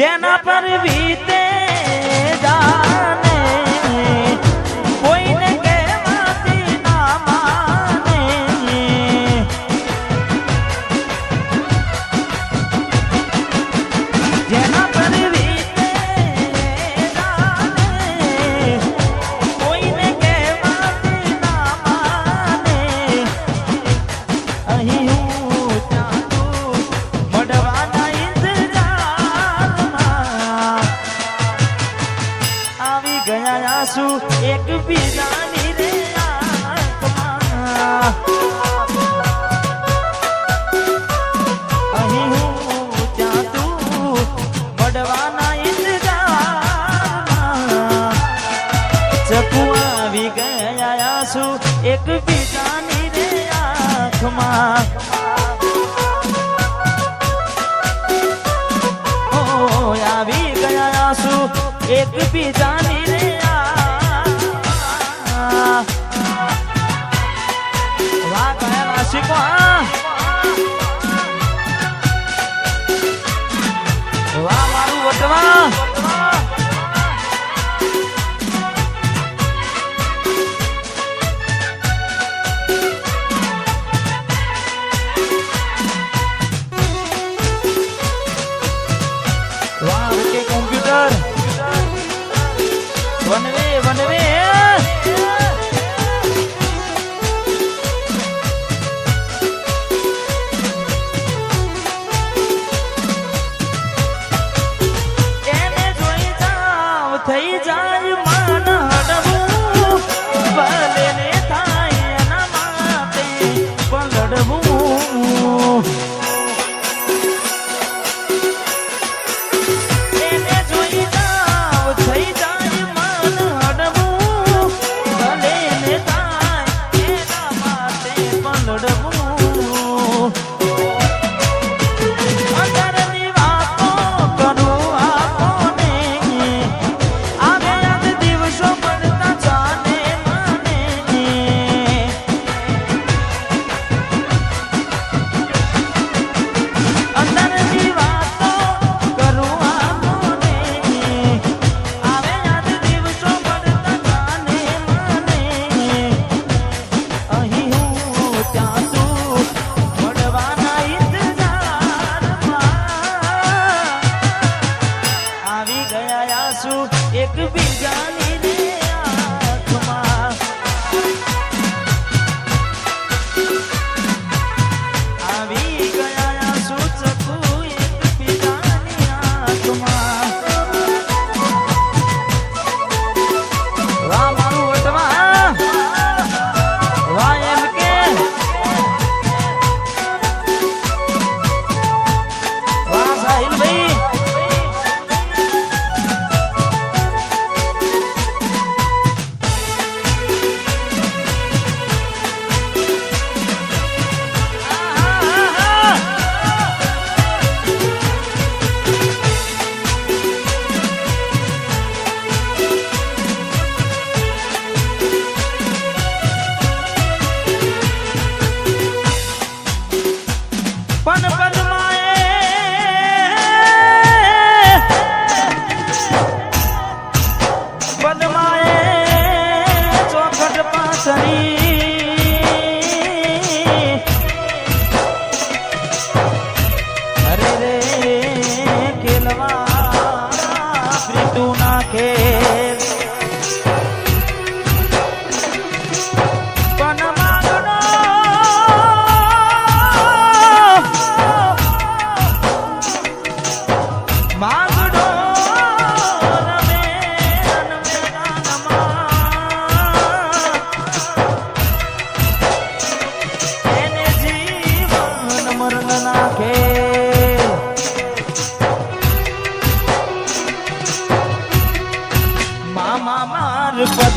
જેના પર વીતે જા એકબીજાની રે વાહ કયા હા Outro bigode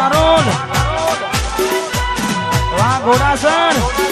વાહ વા વાહ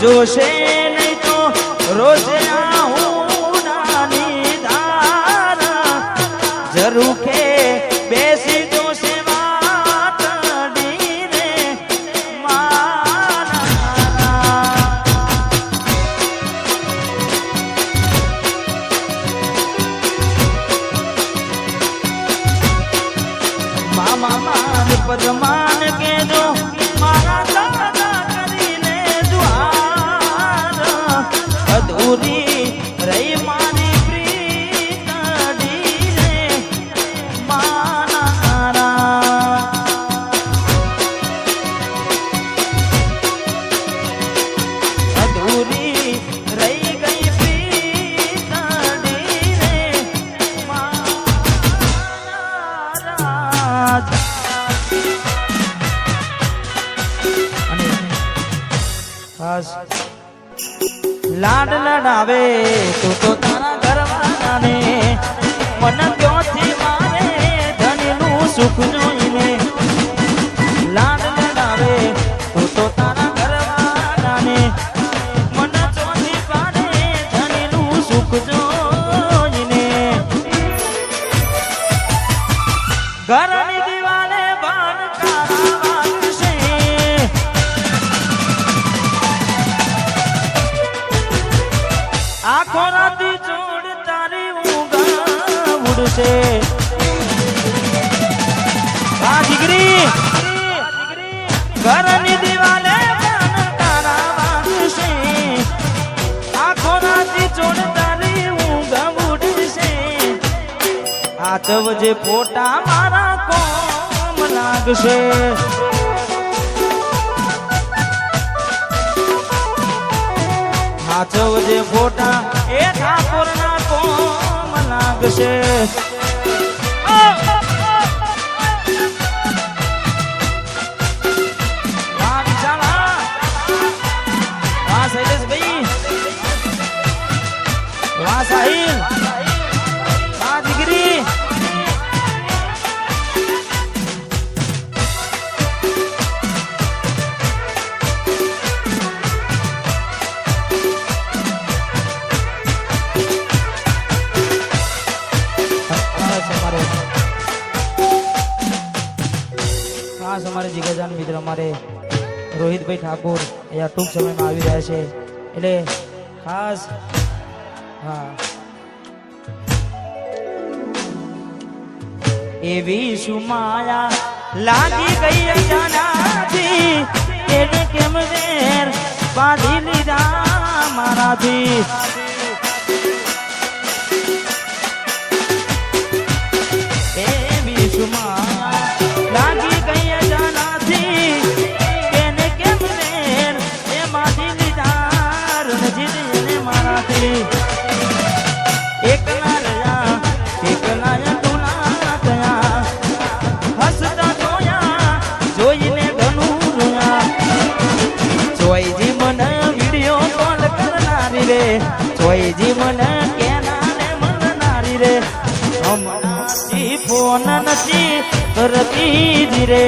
જોશે નહીં તો રોજે હું નાની ધાર જરૂર લડાવે તું તો તારા ઘરવાળાને મને ક્યોથી મારે? ધનનું સુખ જોઈને લાડ લડાવે. તું તો તારા ઘરવાળાને મન ચોથી પાડે. ધનનું સુખ જોઈને ઘરની આખો રાતી જોડ તારી ઊંઘ ઉડશે. આ દીકરી ઘરની દિવાલે ઉડશે. આચવજે ફોટા મારા કોમ લાગશે. આચવજે ફોટા એ ઠાકોર ના કોમ લાગશે. અમારે રોહિતભાઈ ઠાકોર અહીંયા ટૂંક સમયમાં આવી રહ્યા છે. એટલે ખાસ, હા. એવી સુમાયા લાગી ગઈ અજાનાથી એને કેમ વેર બાંધી લીધા મારાથી? રે જોઈજી મને કેનાને મળનારી રે. હમણાંથી ફોન નથી કરતી રે.